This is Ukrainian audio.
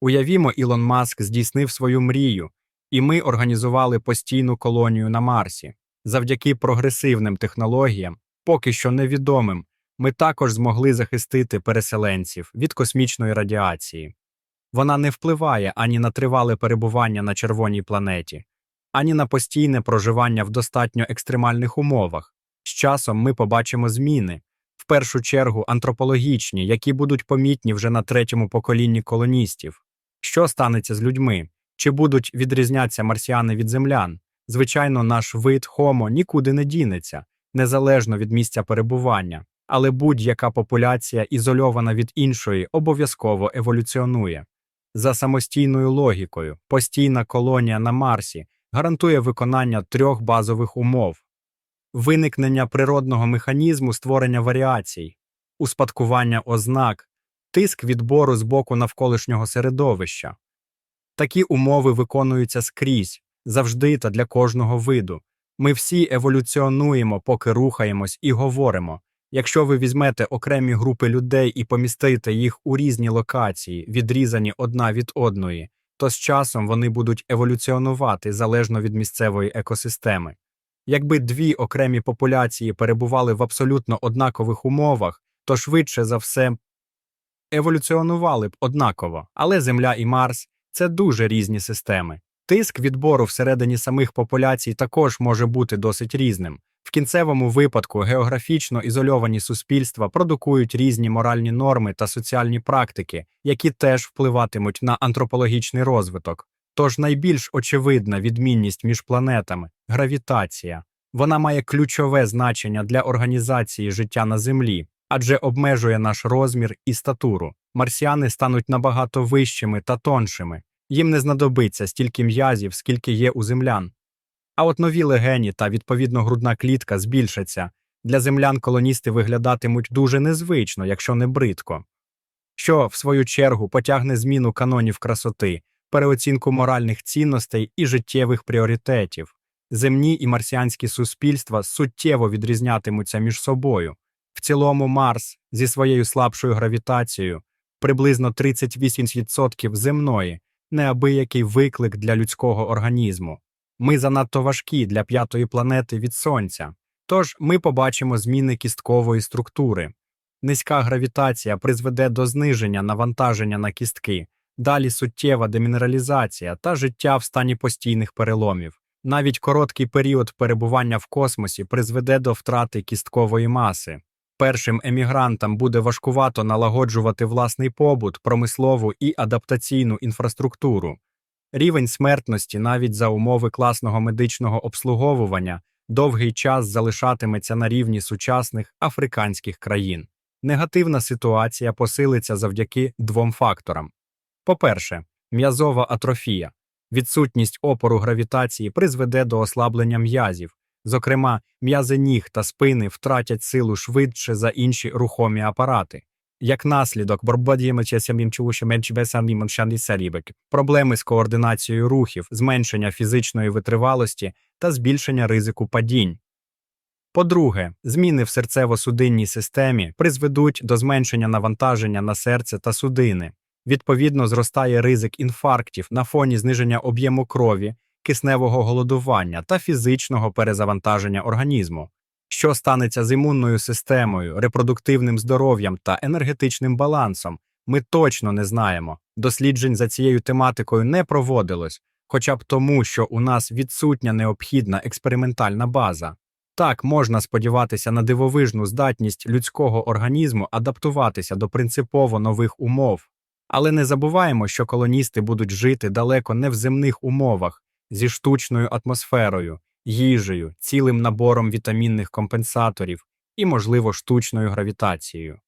Уявімо, Ілон Маск здійснив свою мрію, і ми організували постійну колонію на Марсі. Завдяки прогресивним технологіям, поки що невідомим, ми також змогли захистити переселенців від космічної радіації. Вона не впливає ані на тривале перебування на червоній планеті, ані на постійне проживання в достатньо екстремальних умовах. З часом ми побачимо зміни, в першу чергу антропологічні, які будуть помітні вже на третьому поколінні колоністів. Що станеться з людьми? Чи будуть відрізнятися марсіани від землян? Звичайно, наш вид Homo нікуди не дінеться, незалежно від місця перебування, але будь-яка популяція, ізольована від іншої, обов'язково еволюціонує. За самостійною логікою, постійна колонія на Марсі гарантує виконання трьох базових умов: виникнення природного механізму створення варіацій, успадкування ознак, тиск відбору з боку навколишнього середовища. Такі умови виконуються скрізь, завжди та для кожного виду. Ми всі еволюціонуємо, поки рухаємось і говоримо. Якщо ви візьмете окремі групи людей і помістите їх у різні локації, відрізані одна від одної, то з часом вони будуть еволюціонувати залежно від місцевої екосистеми. Якби дві окремі популяції перебували в абсолютно однакових умовах, то швидше за все еволюціонували б однаково, але Земля і Марс це дуже різні системи. Тиск відбору всередині самих популяцій також може бути досить різним. В кінцевому випадку географічно ізольовані суспільства продукують різні моральні норми та соціальні практики, які теж впливатимуть на антропологічний розвиток. Тож найбільш очевидна відмінність між планетами гравітація. Вона має ключове значення для організації життя на Землі, адже обмежує наш розмір і статуру. Марсіани стануть набагато вищими та тоншими. Їм не знадобиться стільки м'язів, скільки є у землян. А от нові легені та відповідно грудна клітка збільшаться. Для землян колоністи виглядатимуть дуже незвично, якщо не бридко. Що, в свою чергу, потягне зміну канонів красоти, переоцінку моральних цінностей і життєвих пріоритетів. Земні і марсіанські суспільства суттєво відрізнятимуться між собою. В цілому Марс зі своєю слабшою гравітацією, приблизно 38% земної, неабиякий виклик для людського організму. Ми занадто важкі для п'ятої планети від Сонця, тож ми побачимо зміни кісткової структури. Низька гравітація призведе до зниження навантаження на кістки, далі суттєва демінералізація та життя в стані постійних переломів. Навіть короткий період перебування в космосі призведе до втрати кісткової маси. Першим емігрантам буде важкувато налагоджувати власний побут, промислову і адаптаційну інфраструктуру. Рівень смертності навіть за умови класного медичного обслуговування довгий час залишатиметься на рівні сучасних африканських країн. Негативна ситуація посилиться завдяки двом факторам. По-перше, м'язова атрофія. Відсутність опору гравітації призведе до ослаблення м'язів. Зокрема, м'язи ніг та спини втратять силу швидше за інші рухомі апарати. Як наслідок, проблеми з координацією рухів, зменшення фізичної витривалості та збільшення ризику падінь. По-друге, зміни в серцево-судинній системі призведуть до зменшення навантаження на серце та судини. Відповідно, зростає ризик інфарктів на фоні зниження об'єму крові, кисневого голодування та фізичного перезавантаження організму. Що станеться з імунною системою, репродуктивним здоров'ям та енергетичним балансом, ми точно не знаємо. Досліджень за цією тематикою не проводилось, хоча б тому, що у нас відсутня необхідна експериментальна база. Так можна сподіватися на дивовижну здатність людського організму адаптуватися до принципово нових умов. Але не забуваємо, що колоністи будуть жити далеко не в земних умовах зі штучною атмосферою, їжею, цілим набором вітамінних компенсаторів і, можливо, штучною гравітацією.